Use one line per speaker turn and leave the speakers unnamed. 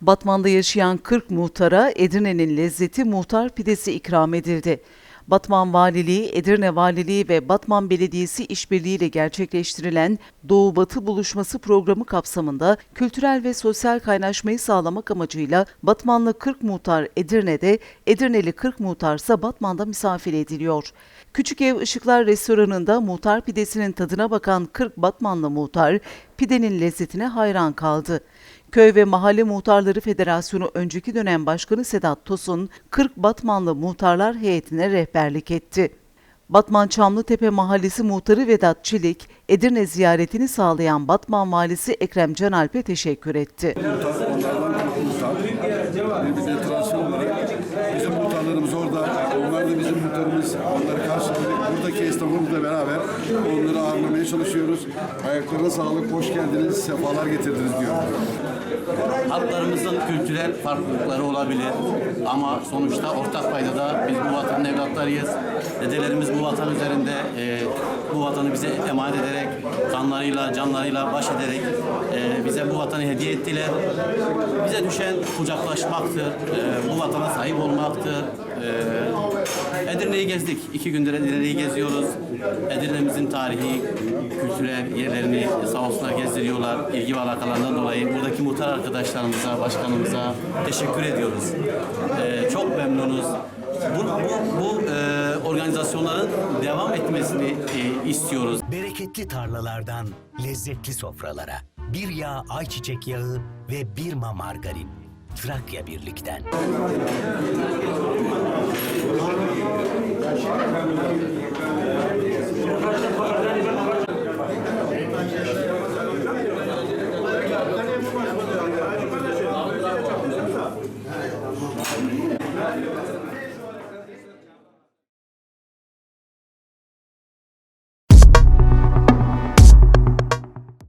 Batman'da yaşayan 40 muhtara Edirne'nin lezzeti muhtar pidesi ikram edildi. Batman Valiliği, Edirne Valiliği ve Batman Belediyesi işbirliğiyle gerçekleştirilen Doğu Batı Buluşması programı kapsamında kültürel ve sosyal kaynaşmayı sağlamak amacıyla Batmanlı 40 muhtar Edirne'de, Edirneli 40 muhtarsa Batman'da misafir ediliyor. Küçük Ev Işıklar Restoranı'nda muhtar pidesinin tadına bakan 40 Batmanlı muhtar pidenin lezzetine hayran kaldı. Köy ve Mahalle Muhtarları Federasyonu önceki dönem başkanı Sedat Tosun, 40 Batmanlı muhtarlar heyetine rehberlik etti. Batman Çamlıtepe Mahallesi Muhtarı Vedat Çelik, Edirne ziyaretini sağlayan Batman Valisi Ekrem Canalp'e teşekkür etti.
Muhtar. Muhtarımız. Onları karşıladık. Buradaki esnafımızla beraber onları ağırlamaya çalışıyoruz. Ayaklarına sağlık, hoş geldiniz, sefalar getirdiniz diyor.
Halklarımızın kültürel farklılıkları olabilir ama sonuçta ortak paydada biz bu vatanın evlatlarıyız. Dedelerimiz bu vatan üzerinde e, bu vatanı bize emanet ederek, kanlarıyla, canlarıyla baş ederek e, bize bu vatanı hediye ettiler. Bize düşen kucaklaşmaktır, e, bu vatana sahip olmaktır. E, Edirne'yi gezdik. İki gündür Edirne'yi geziyoruz. Edirne'mizin tarihi, kültürel yerlerini sağ olsunlar gezdiriyorlar. İlgi ve alakalarından dolayı buradaki muhtar arkadaşlarımıza, başkanımıza teşekkür ediyoruz. Ee, çok memnunuz. Bu, bu, bu e, organizasyonların devam etmesini e, istiyoruz.
Bereketli tarlalardan lezzetli sofralara. Bir yağ ayçiçek yağı ve bir ma margarin. Trakya Birlik'ten. Thank you.